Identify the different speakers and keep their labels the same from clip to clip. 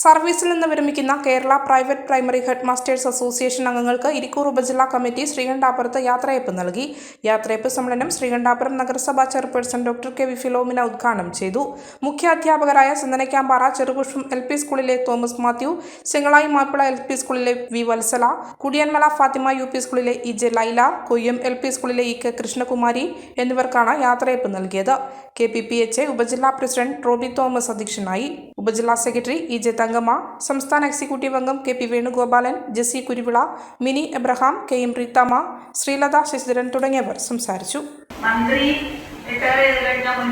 Speaker 1: സർവീസിൽ നിന്ന് വിരമിക്കുന്ന Kerala private primary head masters association അംഗങ്ങൾക്ക് ഇരിക്കൂർ ഉപജില്ലാ കമ്മിറ്റി ശ്രീകണ്ഠാപുരത്ത് യാത്രയപ്പ് നൽകി. യാത്രയപ്പ് സമ്മേളനം ശ്രീകണ്ഠാപുരം നഗരസഭാ chairperson doctor K V Philomina ഉദ്ഘാടനം ചെയ്തു. മുഖ്യ അധ്യാപകരായ ചന്ദനക്കാമ്പാറ ചെറുപുഷ്പം എൽ പി സ്കൂളിലെ Thomas Mathew Chengalayi Mappila L P സ്കൂളിലെ V Vatsala Kudiyanmala Fathima U P സ്കൂളിലെ E J Laila Koyyam L P സ്കൂളിലെ ഇ കെ കൃഷ്ണകുമാരി എന്നിവർക്കാണ് യാത്രയപ്പ് നൽകിയത്. K P P H A ഉപജില്ലാ പ്രസിഡന്റ് റോബി തോമസ് അധ്യക്ഷനായി. ഉപജില്ലാ സെക്രട്ടറി ഇ ജെ തങ്കമ്മ സംസ്ഥാന എക്സിക്യൂട്ടീവ് അംഗം K P Venugopalan Jessy Kuruvila Mini Abraham K M Reethamma Sreelatha Sasidharan തുടങ്ങിയവർ സംസാരിച്ചു.
Speaker 2: മന്ത്രി റിട്ടയർ ചെയ്ത് മുൻ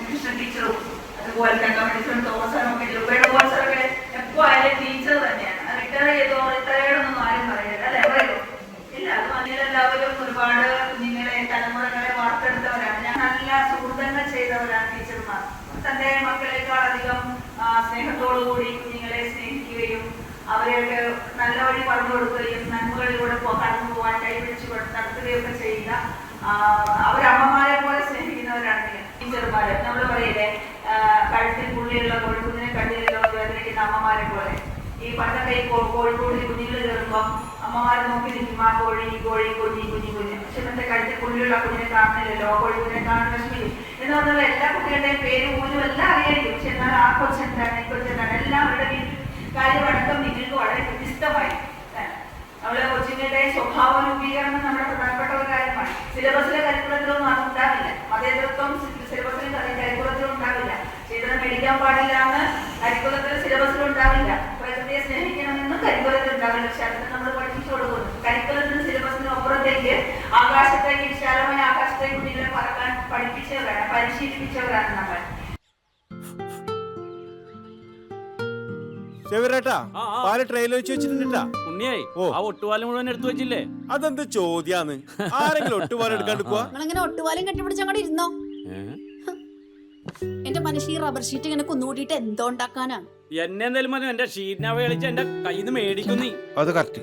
Speaker 2: ടീച്ചർ ടീച്ചറും അതുപോലെ തന്നെ തോമസ് ഒക്കെ രൂപയുടെ സാറൊക്കെ എപ്പോ ആയാലും ടീച്ചർ തന്നെയാണ് റിട്ടയർ ചെയ്തോ റിട്ടയർഡ് ഒന്നും ആരും പറയില്ല അല്ലെ പറയോ ഇല്ല അത് മണ്ണിലെല്ലാവരും ഒരുപാട് കുഞ്ഞുങ്ങളെ തലമുറകളെ വാർത്തെടുത്തവരാണ് ഞാൻ നല്ല സുഹൃത്തങ്ങൾ ചെയ്തവരാണ് ടീച്ചർമാർ. തന്റെ മക്കളെക്കാൾ അധികം സ്നേഹത്തോടുകൂടി കുഞ്ഞുങ്ങളെ സ്നേഹിക്കുകയും അവരെയൊക്കെ നല്ല വഴി പറഞ്ഞു കൊടുക്കുകയും നന്മകളിലൂടെ കടന്നു പോകാൻ കൈപിടിച്ച് നടത്തുകയൊക്കെ ചെയ്യുന്ന അവരമ്മമാരെ പോലെ സ്നേഹിക്കുന്നവരാണ് ടീച്ചർമാര്. നമ്മൾ പറയില്ലേ കഴുത്തിൽ പുള്ളിയുള്ള കോഴിക്കുഞ്ഞിനെ കണ്ണിലുള്ള വേദനിക്കുന്ന അമ്മമാരെ പോലെ. ഈ പണ്ടൊക്കെ ഈ കോഴിക്കോട് കുഞ്ഞുങ്ങൾ കയറുമ്പോൾ അമ്മമാരെ നോക്കി നിൽക്കും ആ കോഴി കോഴി കുഞ്ഞി കുഞ്ഞി കുഞ്ഞ് പക്ഷെ ഇന്നത്തെ കഴുത്തിൽ പുള്ളിയുള്ള കുഞ്ഞിനെ കാണുന്നില്ലല്ലോ. ആ കോഴിക്കുഞ്ഞിനെ കാണുന്ന വിഷമിക്കും എന്ന് പറഞ്ഞാൽ എല്ലാ കുട്ടികളുടെയും പേര് പോലും എല്ലാം അറിയായിരിക്കും. പക്ഷെ എന്നാൽ ആ കൊച്ചെന്താണ് ഈ കൊച്ചെന്താണ്? എല്ലാവരുടെ വീട്ടിൽ കാര്യമടക്കം നിങ്ങൾക്ക് വളരെ വ്യത്യസ്തമായി. നമ്മളെ കൊച്ചുങ്ങളുടെ സ്വഭാവ രൂപീകരണം നമ്മുടെ പ്രധാനപ്പെട്ട ഒരു കാര്യമാണ്. സിലബസിലെ കരിക്കുലത്തിലൊന്നും അത് ഉണ്ടാവില്ല. മതേതൃത്വം സിലബസിലും കരിക്കുലത്തിലും ഉണ്ടാവില്ല. ചെയ്തത് മേടിക്കാൻ പാടില്ല എന്ന് കരിക്കുലത്തിൽ സിലബസിൽ ഉണ്ടാവില്ല. പ്രകൃതിയെ സ്നേഹിക്കണമെന്നും കരിക്കുലത്തിൽ ഉണ്ടാവില്ല. പക്ഷെ അതൊക്കെ ആകാശത്തേക്ക് വിശാലമായ ആകാശത്തേക്ക് കുഞ്ഞുങ്ങളെ പറക്കാൻ പഠിപ്പിച്ചവരാണ് പരിശീലിപ്പിച്ചവരാണ് നമ്മൾ.
Speaker 3: ചെവിരേട്ടാ. പാൽ വെച്ച് വെച്ചിട്ടുണ്ടാ
Speaker 4: ഉണ്ണിയായി ആ ഒട്ടുപാലം മുഴുവൻ എടുത്തു വെച്ചില്ലേ?
Speaker 3: അതെന്ത് ചോദ്യാന്ന്? ആരെങ്കിലും ഒട്ടുപാലം എടുക്കാണ്ട് പോവാ
Speaker 5: നിങ്ങളിങ്ങനെ ഒട്ടുപാലും കെട്ടിപ്പിടിച്ച് അങ്ങോട്ട് ഇരുന്നോ? എന്റെ മനുഷ്യ ഈ റബ്ബർ ഷീറ്റ് ഇങ്ങനെ കുന്നുകൂടിയിട്ട് എന്തോ ഉണ്ടാക്കാനാ
Speaker 4: എന്നെ എന്തായാലും മതി എന്റെ ഷീറ്റിനെ കളിച്ച് എന്റെ കയ്യിൽ നിന്ന് മേടിക്കുന്നു. നീ
Speaker 3: അത് കറക്റ്റ്